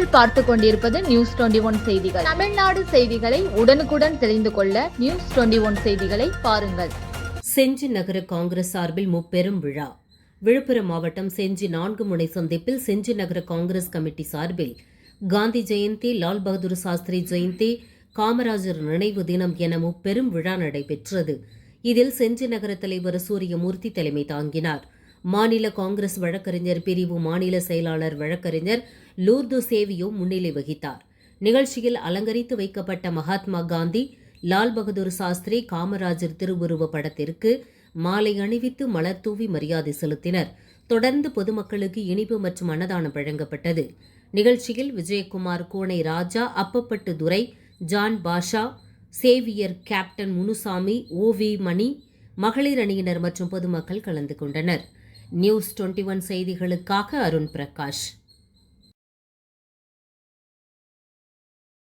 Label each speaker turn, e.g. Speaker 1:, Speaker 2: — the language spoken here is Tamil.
Speaker 1: நீங்கள் பார்த்து கொண்டிருப்பது நியூஸ் டுவெண்டி ஒன் செய்திகள். தமிழ்நாடு செய்திகளை உடனுக்குடன் தெரிந்து கொள்ள நியூஸ் டுவெண்டி ஒன் செய்திகளை பாருங்கள்.
Speaker 2: செஞ்சி நகர காங்கிரஸ் சார்பில் முப்பெரும் விழா. விழுப்புரம் மாவட்டம் செஞ்சி நான்கு முனை சந்திப்பில் செஞ்சி நகர காங்கிரஸ் கமிட்டி சார்பில் காந்தி ஜெயந்தி லால் பகதூர் சாஸ்திரி ஜெயந்தி காமராஜர் நினைவு தினம் என முப்பெரும் விழா நடைபெற்றது. இதில் செஞ்சி நகர தலைவர் சூரியமூர்த்தி தலைமை தாங்கினார். மாநில காங்கிரஸ் வழக்கறிஞர் பிரிவு மாநில செயலாளர் வழக்கறிஞர் லூர்து சேவியோ முன்னிலை வகித்தார். நிகழ்ச்சியில் அலங்கரித்து வைக்கப்பட்ட மகாத்மா காந்தி லால் பகதூர் சாஸ்திரி காமராஜர் திருவுருவ படத்திற்கு மாலை அணிவித்து மலர் தூவி மரியாதை செலுத்தினர். தொடர்ந்து பொதுமக்களுக்கு இனிப்பு மற்றும் அன்னதானம் வழங்கப்பட்டது. நிகழ்ச்சியில் விஜயகுமார் கோனை Raja அப்பப்பட்டு Durai John Basha Xavier captain Munusamy ஓவி Mani மகளிர் அணியினர் மற்றும் பொதுமக்கள் கலந்து கொண்டனர். நியூஸ் டுவெண்ட்டி ஒன் செய்திகளுக்காக அருண் பிரகாஷ்.